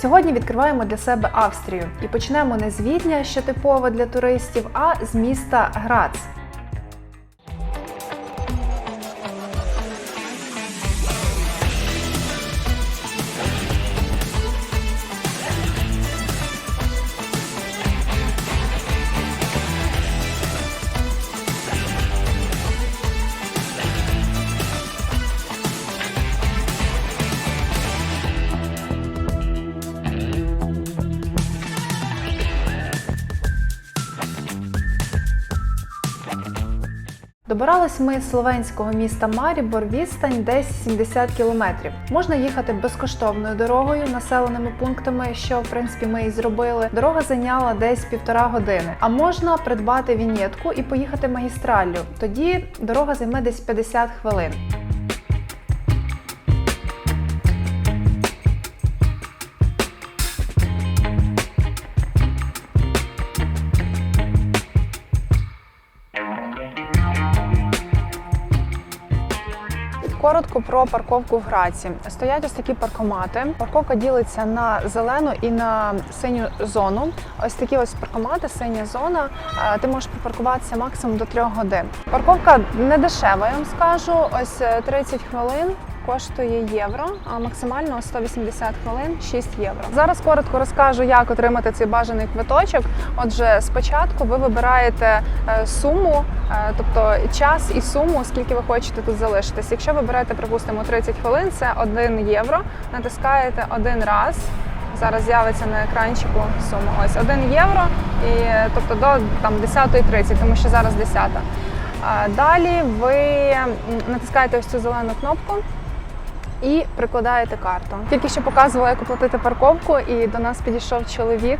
Сьогодні відкриваємо для себе Австрію і почнемо не з Відня, що типово для туристів, а з міста Грац. Добирались ми з словенського міста Марібор відстань десь 70 кілометрів. Можна їхати безкоштовною дорогою, населеними пунктами, що в принципі ми і зробили. Дорога зайняла десь півтора години. А можна придбати вінєтку і поїхати магістраллю. Тоді дорога займе десь 50 хвилин. Коротко про парковку в Граці. Стоять ось такі паркомати. Парковка ділиться на зелену і на синю зону. Ось такі ось паркомати, синя зона. Е, Ти можеш припаркуватися максимум до 3 годин. Парковка не дешева, я вам скажу. Ось е, 30 хвилин. Коштує євро, а максимально 180 хвилин 6 євро. Зараз коротко розкажу, як отримати цей бажаний квиточок. Отже, спочатку ви вибираєте е, суму, е, тобто час і суму, скільки ви хочете тут залишитись. Якщо ви берете, припустимо, 30 хвилин, це 1 євро. Натискаєте один раз. Зараз з'явиться на екранчику сума. Ось 1 євро, і тобто до там 10.30, тому що зараз 10. Далі ви натискаєте ось цю зелену кнопку і прикладаєте карту. Тільки що показувала, як оплатити парковку, і до нас підійшов чоловік.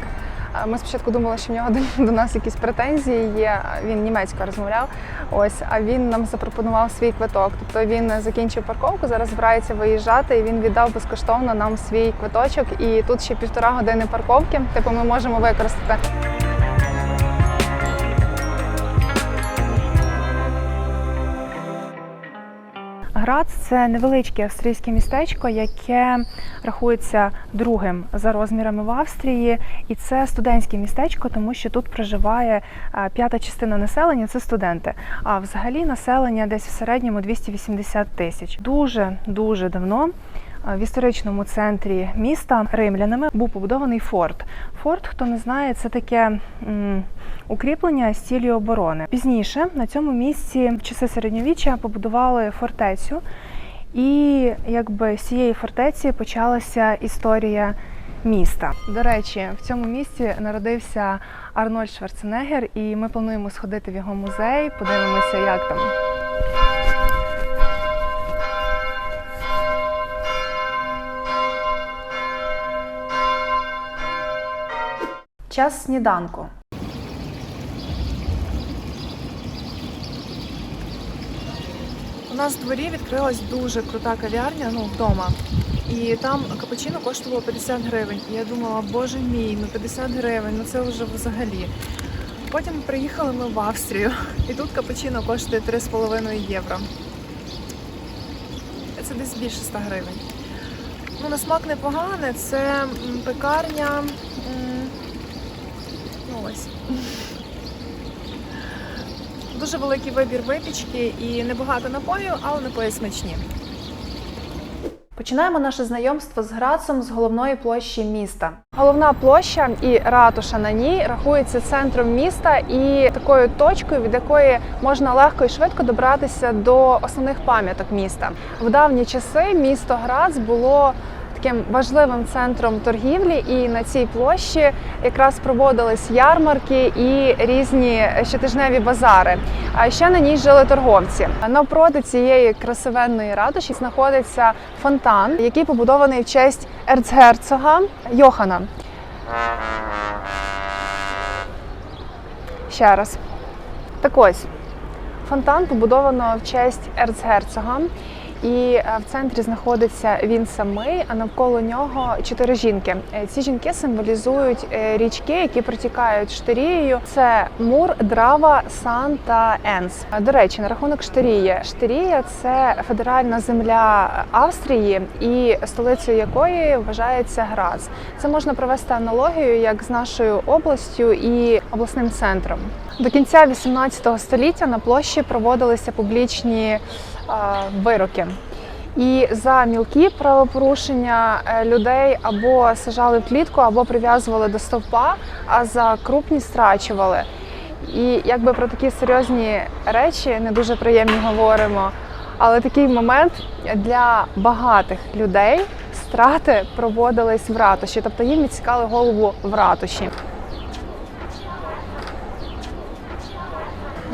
Е, Ми спочатку думали, що в нього до- нас якісь претензії є. Він німецькою розмовляв. Ось, а він нам запропонував свій квиток. Тобто він закінчив парковку, зараз збирається виїжджати, і він віддав безкоштовно нам свій квиточок. І тут ще півтора години парковки. Типу, ми можемо використати. Грац це невеличке австрійське містечко, яке рахується другим за розмірами в Австрії, і це студентське містечко, тому що тут проживає п'ята частина населення це студенти. А взагалі населення десь в середньому 280 тисяч. Дуже дуже давно. А, В історичному центрі міста римлянами був побудований форт. Форт, хто не знає, це таке м, укріплення з цілі оборони. Пізніше на цьому місці в часи середньовіччя побудували фортецю, і якби з цієї фортеці почалася історія міста. До речі, в цьому місці народився Арнольд Шварценеггер, і ми плануємо сходити в його музей, подивимося, як там. Час сніданку. У нас в дворі відкрилась дуже крута кав'ярня, ну вдома. І там капучино коштувало 50 гривень. І я думала, боже мій, ну 50 гривень, ну це вже взагалі. Потім приїхали ми в Австрію, і тут капучино коштує 3,5 євро. Це десь більше 100 гривень. Ну, на смак непогане, це пекарня. Ну. Дуже великий вибір випічки і небагато напоїв, але напої смачні. Починаємо наше знайомство з Грацом з головної площі міста. Головна площа і ратуша на ній рахується центром міста і такою точкою, від якої можна легко і швидко добратися до основних пам'яток міста. В давні часи місто Грац було таким важливим центром торгівлі, і на цій площі якраз проводились ярмарки і різні щотижневі базари. А ще на ній жили торговці. Навпроти цієї красивенної ратуші знаходиться фонтан, який побудований в честь ерцгерцога Йохана. Ще раз. Так ось, фонтан побудовано в честь ерцгерцога. І е, в центрі знаходиться він самий, а навколо нього чотири жінки. Е, Ці жінки символізують е, річки, які протікають Штирією. Це Мур, Драва, Сан та Енс. До речі, на рахунок Штирії. Штирія це федеральна земля Австрії, і столицею якої вважається Грац. Це можна провести аналогію як з нашою областю і обласним центром. До кінця 18 століття на площі проводилися публічні вироки. І за мілкі правопорушення е, людей або сажали в клітку, або прив'язували до стовпа, а за крупні страчували. І якби про такі серйозні речі не дуже приємні говоримо. Але такий момент для багатих людей страти проводились в ратуші, тобто їм відсікали голову в ратуші.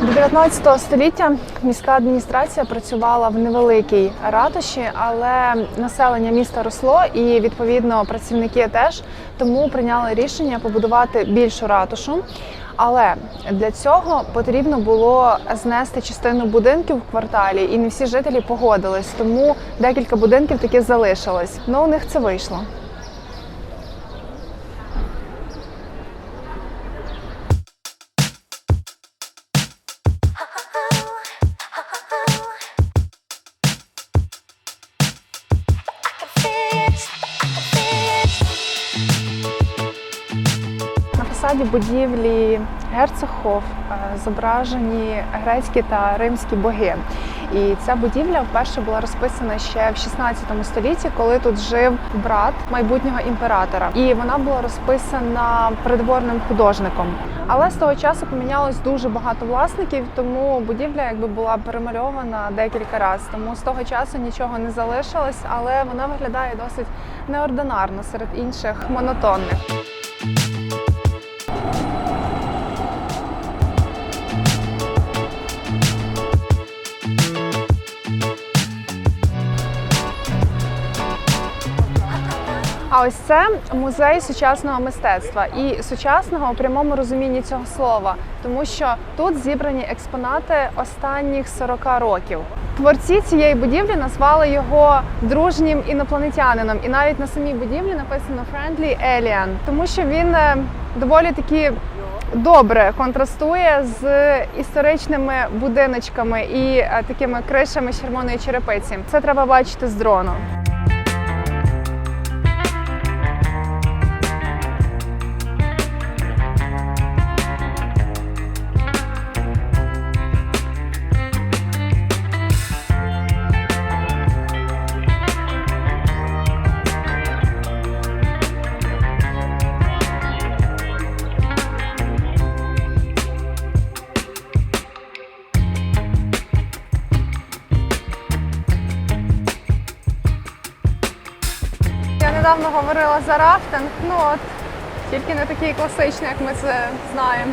До 19 століття міська адміністрація працювала в невеликій ратуші, але населення міста росло і відповідно працівники теж тому прийняли рішення побудувати більшу ратушу. Але для цього потрібно було знести частину будинків в кварталі, і не всі жителі погодились. Тому декілька будинків таки залишилось. Ну у них це вийшло. Будівлі Герцогхоф е, зображені грецькі та римські боги. І ця будівля вперше була розписана ще в 16 столітті, коли тут жив брат майбутнього імператора. І вона була розписана придворним художником. Але з того часу помінялось дуже багато власників, тому будівля якби була перемальована декілька разів. Тому з того часу нічого не залишилось, але вона виглядає досить неординарно серед інших монотонних. А ось це музей сучасного мистецтва і сучасного у прямому розумінні цього слова, тому що тут зібрані експонати останніх 40 років. Творці цієї будівлі назвали його дружнім інопланетянином, і навіть на самій будівлі написано «Friendly Alien», тому що він е, доволі таки добре контрастує з історичними будиночками і е, такими кришами червоної черепиці. Це треба бачити з дрону. Такий класичний, як ми це знаємо.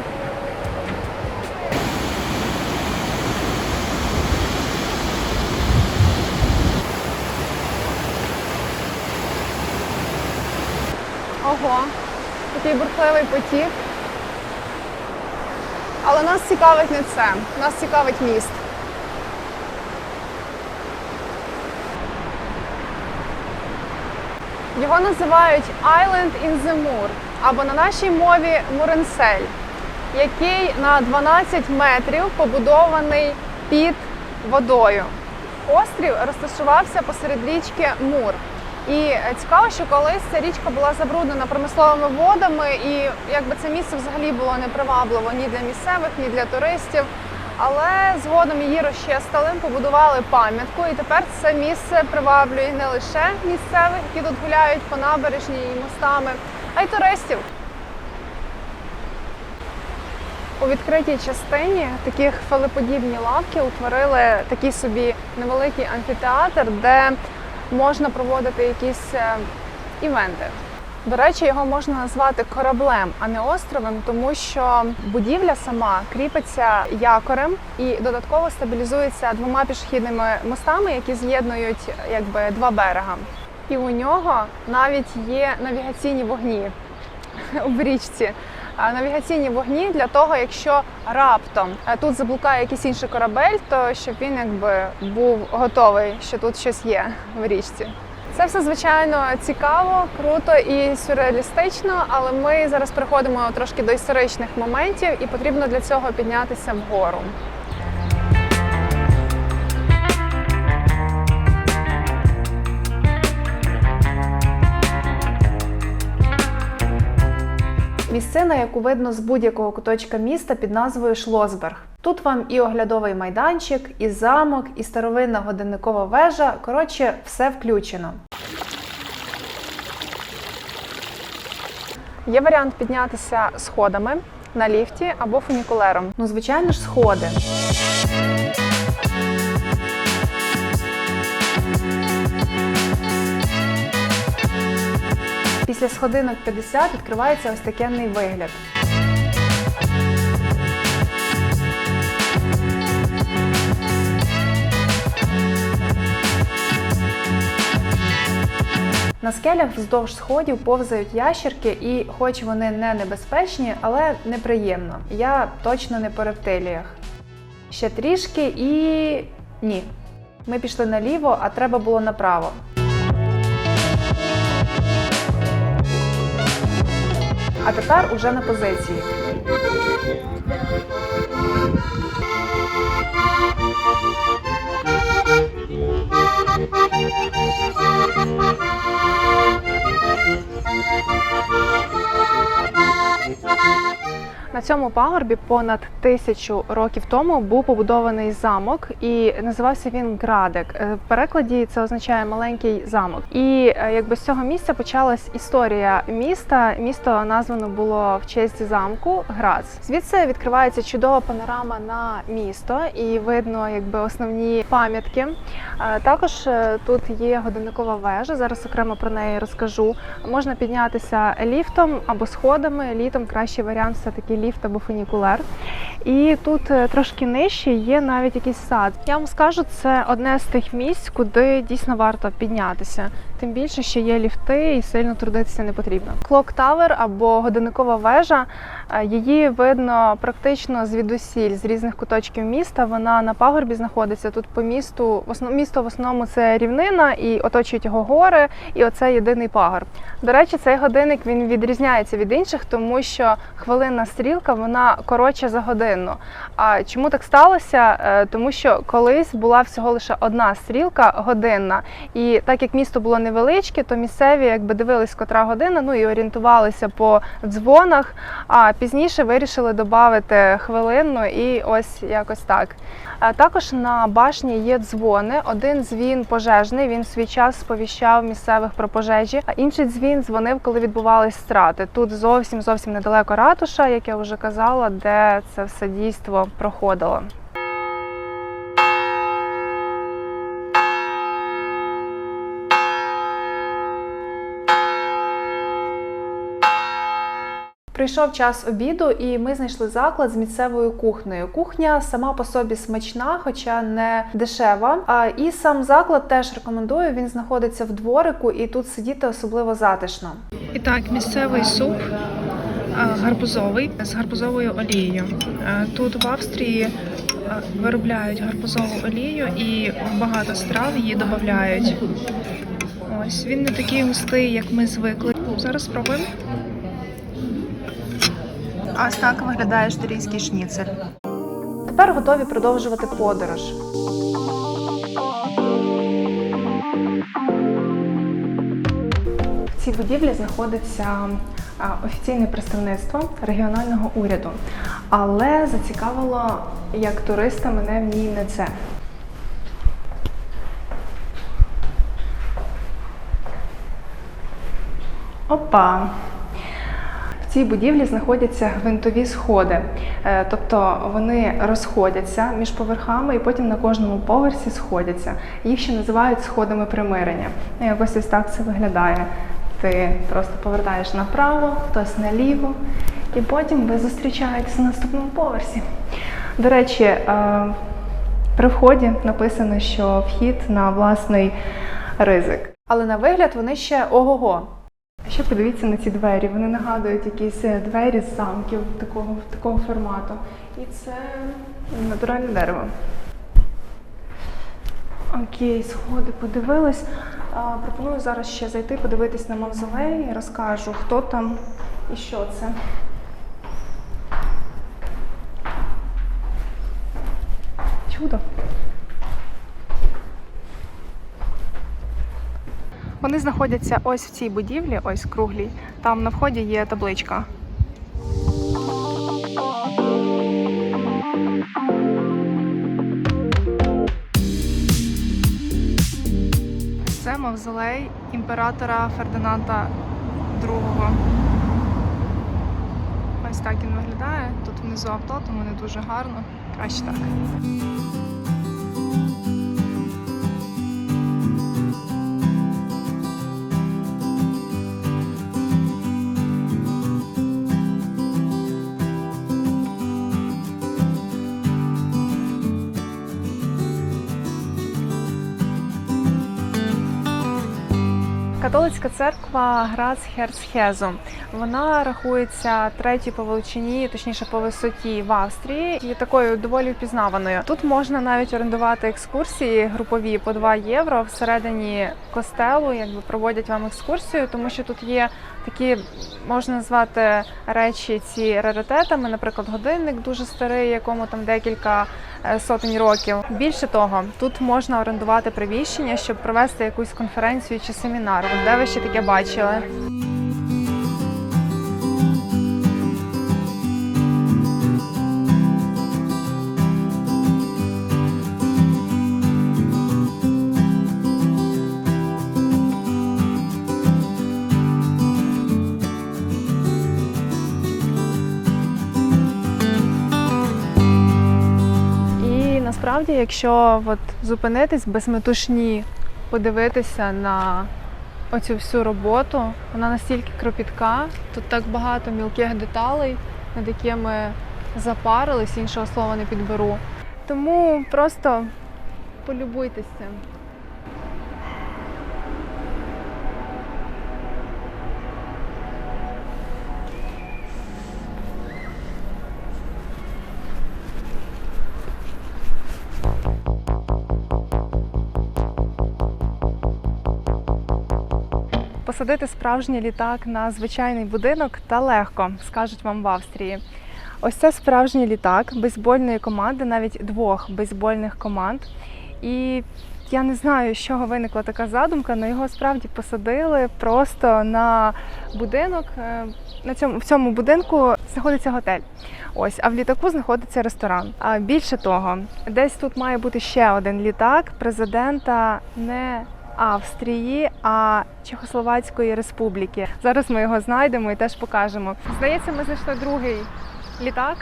Ого, такий бурхливий потік. Але нас цікавить не це, нас цікавить міст. Його називають Island in the Moor, або на нашій мові Муренсель, який на 12 метрів побудований під водою. Острів розташувався посеред річки Мур. І е, цікаво, що колись ця річка була забруднена промисловими водами, і якби це місце взагалі було непривабливо ні для місцевих, ні для туристів. Але згодом її розчистили, побудували пам'ятку, і тепер це місце приваблює не лише місцевих, які тут гуляють по набережній і мостами, а й туристів. У відкритій частині такі хвилеподібні лавки утворили такий собі невеликий амфітеатр, де можна проводити якісь е, івенти. До речі, його можна назвати кораблем, а не островом, тому що будівля сама кріпиться якорем і додатково стабілізується двома пішохідними мостами, які з'єднують якби два берега. І у нього навіть є навігаційні вогні в річці. навігаційні вогні для того, якщо раптом е, тут заблукає якийсь інший корабель, то щоб він якби був готовий, що тут щось є в річці. Це все звичайно цікаво, круто і сюрреалістично, але ми зараз переходимо трошки до історичних моментів, і потрібно для цього піднятися вгору. Місцина, яку видно з будь-якого куточка міста під назвою Шлосберг. Тут вам і оглядовий майданчик, і замок, і старовинна годинникова вежа. Коротше, все включено. Є варіант піднятися сходами на ліфті або фунікулером. Ну, звичайно ж, сходи. Після сходинок 50 відкривається ось такенний вигляд. На скелях вздовж сходів повзають ящерки, і хоч вони не небезпечні, але неприємно. Я точно не по рептиліях. Ще трішки і ні. Ми пішли наліво, а треба було направо. А тепер уже на позиції. На цьому пагорбі понад тисячу років тому був побудований замок, і називався він Градек. Е, В перекладі це означає маленький замок. І е, якби з цього місця почалась історія міста. Місто названо було в честь замку Грац. Звідси відкривається чудова панорама на місто, і видно якби основні пам'ятки. Е, Також тут є годинникова вежа. Зараз окремо про неї розкажу. Можна піднятися ліфтом або сходами. Літом кращий варіант все таки ліфт або фунікулер. І тут е, трошки нижче є навіть якийсь сад. Я вам скажу, це одне з тих місць, куди дійсно варто піднятися. Тим більше, що є ліфти і сильно трудитися не потрібно. Клок Тавер або годинникова вежа. Її видно практично звідусіль з різних куточків міста. Вона на пагорбі знаходиться тут по місту. Місто в основному це рівнина і оточують його гори, і оце єдиний пагорб. До речі, цей годинник він відрізняється від інших, тому що хвилинна стрілка вона коротша за годинну. А чому так сталося? Е, Тому що колись була всього лише одна стрілка годинна, і так як місто було невеличке, то місцеві якби дивились, котра година, ну і орієнтувалися по дзвонах. А пізніше вирішили додати хвилинну і ось якось так. Також на башні є дзвони. Один дзвін пожежний. Він свій час сповіщав місцевих про пожежі, а інший дзвін дзвонив, коли відбувались страти. Тут зовсім зовсім недалеко ратуша, як я вже казала, де це все дійство проходило. Прийшов час обіду, і ми знайшли заклад з місцевою кухнею. Кухня сама по собі смачна, хоча не дешева. А і сам заклад теж рекомендую. Він знаходиться в дворику, і тут сидіти особливо затишно. І так, місцевий суп гарбузовий з гарбузовою олією. Тут в Австрії виробляють гарбузову олію і багато страв її додають. Ось він не такий густий, як ми звикли. Зараз спробуємо. Ось так виглядає штирійський шніцель. Тепер готові продовжувати подорож. В цій будівлі знаходиться офіційне представництво регіонального уряду, але зацікавило як туриста мене в ній не це. Опа! В цій будівлі знаходяться гвинтові сходи, Е, тобто вони розходяться між поверхами і потім на кожному поверсі сходяться. Їх ще називають сходами примирення. Якось ось так це виглядає. Ти просто повертаєш направо, хтось наліво, і потім ви зустрічаєтесь на наступному поверсі. До речі, е, при вході написано, що вхід на власний ризик. Але на вигляд вони ще ого-го. Ще подивіться на ці двері. Вони нагадують якісь е, двері з замків такого, такого формату. І це натуральне дерево. Окей, сходи подивились. Пропоную зараз ще зайти, подивитись на мавзолей і розкажу, хто там і що це. Чудо. Вони знаходяться ось в цій будівлі, ось круглій. Там на вході є табличка. Це мавзолей імператора Фердинанда II. Ось так він виглядає. Тут внизу авто, тому не дуже гарно. Краще так. Католицька церква Грац Херцхезу. Вона рахується третьою по величині, точніше по висоті в Австрії, і такою доволі впізнаваною. Тут можна навіть орендувати екскурсії групові по 2 євро всередині костелу, якби проводять вам екскурсію, тому що тут є такі, можна назвати речі ці раритетами, наприклад, годинник дуже старий, якому там декілька е, сотень років. Більше того, тут можна орендувати приміщення, щоб провести якусь конференцію чи семінар. Де ви ще таке бачили? Насправді, якщо от зупинитись безметушні, подивитися на оцю всю роботу, вона настільки кропітка, тут так багато мілких деталей, над якими запарились, іншого слова не підберу. Тому просто полюбуйтесь цим. Посадити справжній літак на звичайний будинок та легко, скажуть вам в Австрії. Ось це справжній літак бейсбольної команди, навіть двох бейсбольних команд. І я не знаю, з чого виникла така задумка, але його справді посадили просто на будинок. Е, На цьому в цьому будинку знаходиться готель. Ось, а в літаку знаходиться ресторан. А більше того, десь тут має бути ще один літак президента не Австрії, а Чехословацької республіки. Зараз ми його знайдемо і теж покажемо. Здається, ми знайшли другий літак,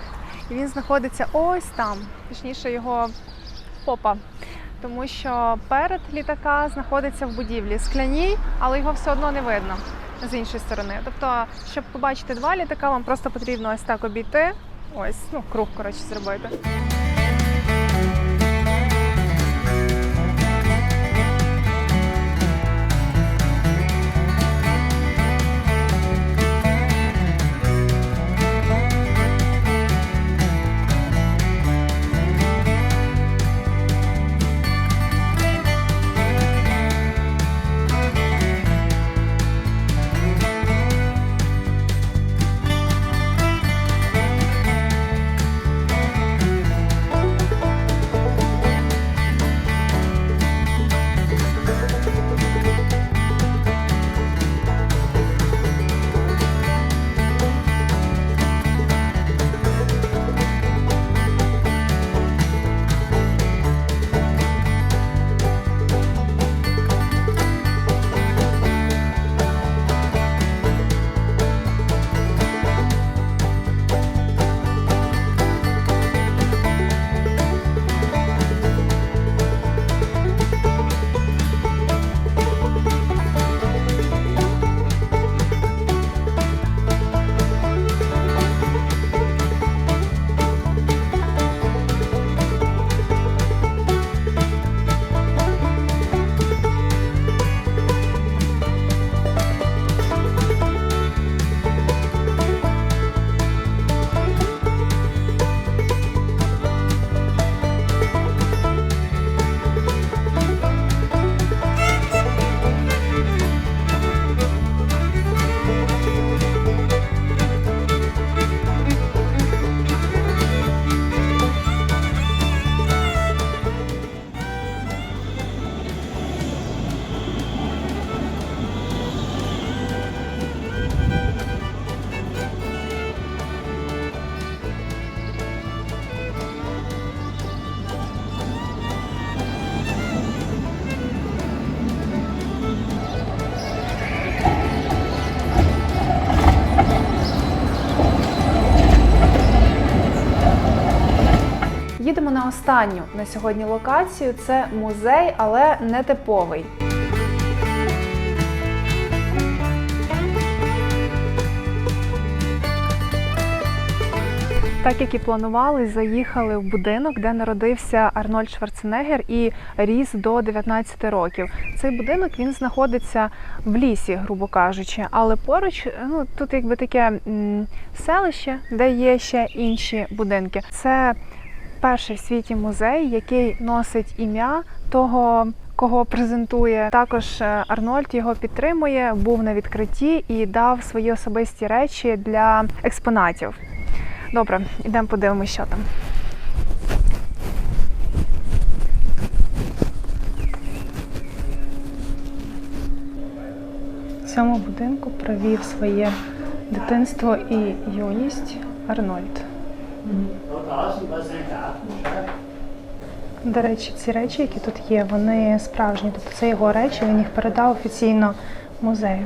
і він знаходиться ось там, точніше, його попа. Тому що перед літака знаходиться в будівлі скляній, але його все одно не видно з іншої сторони. Тобто, щоб побачити два літака, вам просто потрібно ось так обійти. Ось, ну, круг, коротше, зробити. Останню на сьогодні локацію. Це музей, але не типовий. Так як і планували, заїхали в будинок, де народився Арнольд Шварценеггер і ріс до 19 років. Цей будинок він знаходиться в лісі, грубо кажучи, але поруч ну тут якби таке м, селище, де є ще інші будинки. Це перший в світі музей, який носить ім'я того. Кого презентує також е, Арнольд його підтримує, був на відкритті і дав свої особисті речі для експонатів. Добре, ідемо подивимося, що там. В цьому будинку провів своє дитинство і юність Арнольд. До речі, ці речі, які тут є, вони справжні. Тобто це його речі, він їх передав офіційно музею.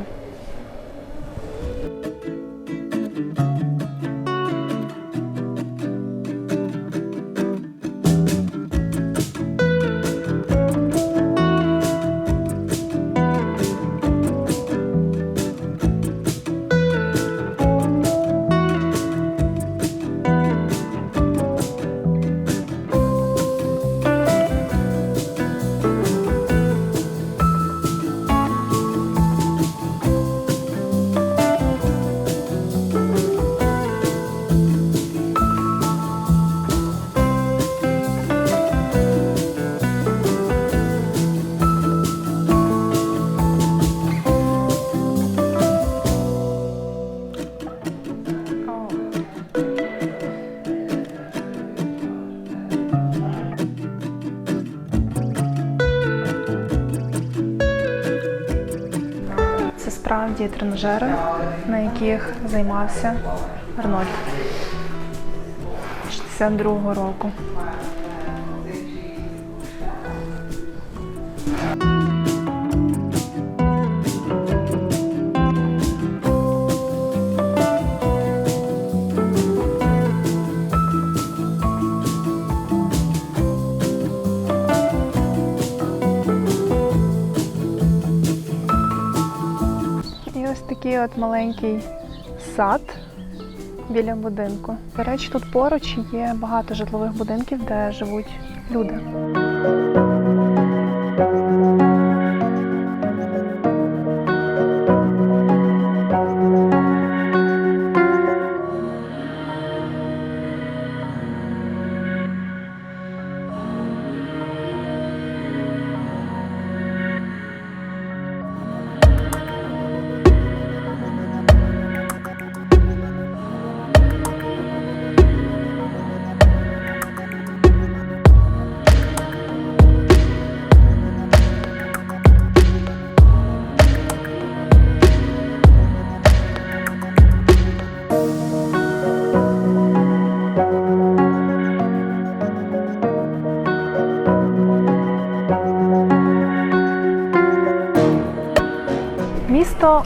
Тренажери, на яких займався Арнольд 62-го року. Такий от маленький сад біля будинку. До речі, тут поруч є багато житлових будинків, де живуть люди.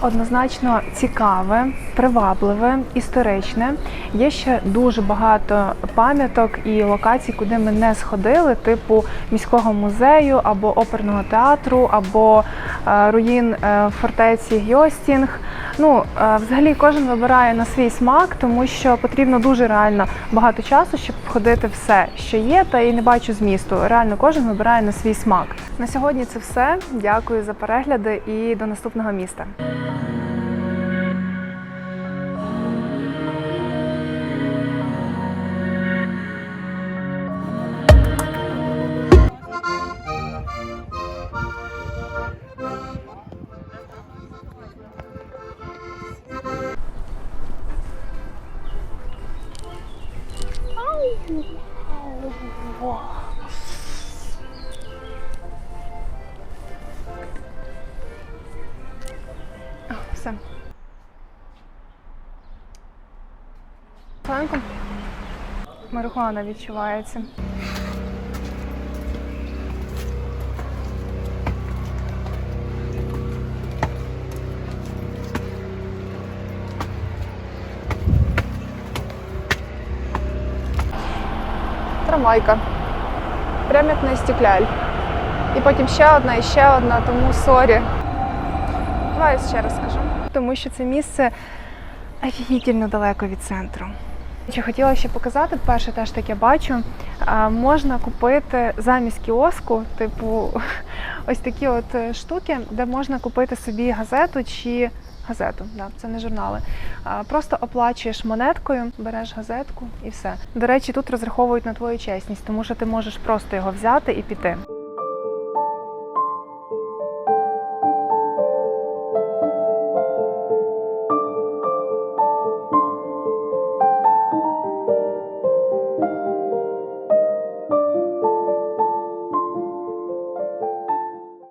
Однозначно цікаве, привабливе, історичне. Є ще дуже багато пам'яток і локацій, куди ми не сходили, типу міського музею або оперного театру, або е, руїн е, фортеці Гьостінг. Ну, е, взагалі, кожен вибирає на свій смак, тому що потрібно дуже реально багато часу, щоб входити все, що є, та і не бачу змісту. Реально, кожен вибирає на свій смак. На сьогодні це все. Дякую за перегляди і до наступного міста. Марихуана відчувається. Трамвайка. прям як на стекляль. І потім ще одна, і ще одна, тому сорі. Давай ще раз скажу. Тому що це місце офігітельно далеко від центру. Чи хотіла ще показати, перше теж таке бачу. Можна купити замість кіоску, типу, ось такі от е, штуки, де можна купити собі газету чи газету, да, це не журнали. Просто оплачуєш монеткою, береш газетку і все. До речі, тут розраховують на твою чесність, тому що ти можеш просто його взяти і піти.